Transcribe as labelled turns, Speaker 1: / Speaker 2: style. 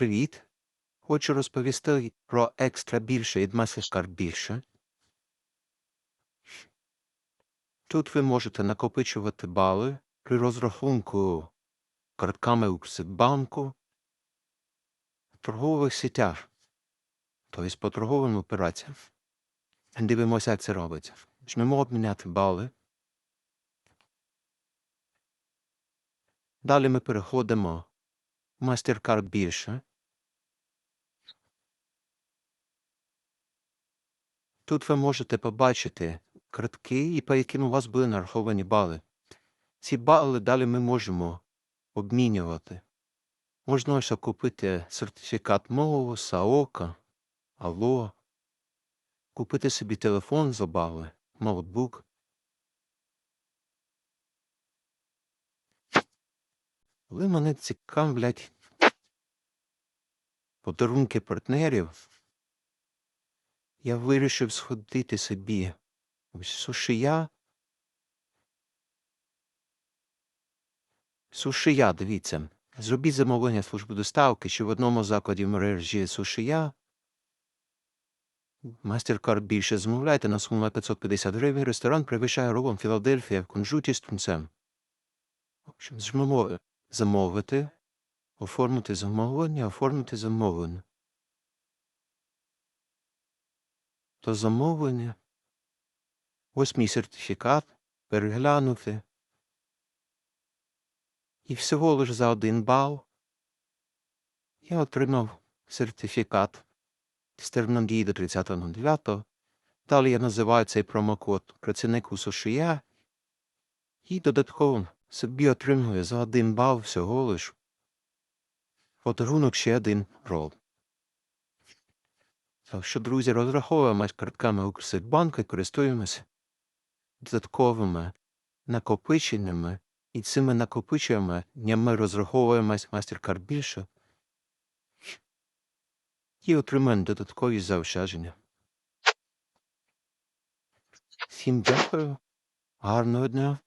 Speaker 1: Привіт! Хочу розповісти про екстра більше від MasterCard більше. Тут ви можете накопичувати бали при розрахунку картками Укрсиббанку в торгових сетях, тобто по торговим операціям. Дивимося, як це робиться. Жмемо обміняти бали. Далі ми переходимо в MasterCard більше. Тут ви можете побачити картки, і по яким у вас були нараховані бали. Ці бали далі ми можемо обмінювати. Можна ось купити сертифікат мову, САОКа, Алло, купити собі телефон за бали, ноутбук. Коли мене цікавлять подарунки партнерів, я вирішив сходити собі в сушия. Сушия, дивіться. Зробіть замовлення служби доставки, що в одному закладі мережі сушия. Мастеркард більше замовляйте на суму 550 гривень. Ресторан перевищає ролом Філадельфія в конжуті з тунцем. Зжмемо замовити, оформити замовлення, оформити замовлення. То замовлення. Ось мій сертифікат, переглянути. І всього лише за один бал я отримав сертифікат з терміном дії до 30.09. Далі я називаю цей промокод працівник у США і додатково собі отримую за один бал всього лиш подарунок ще один рол. Так що, друзі, розраховуємо картками Укрсиббанку і користуємося додатковими накопиченнями, і цими накопиченнями ми розраховуємось MasterCard більше і отримаємо додаткові заощадження. Всім дякую, гарного дня.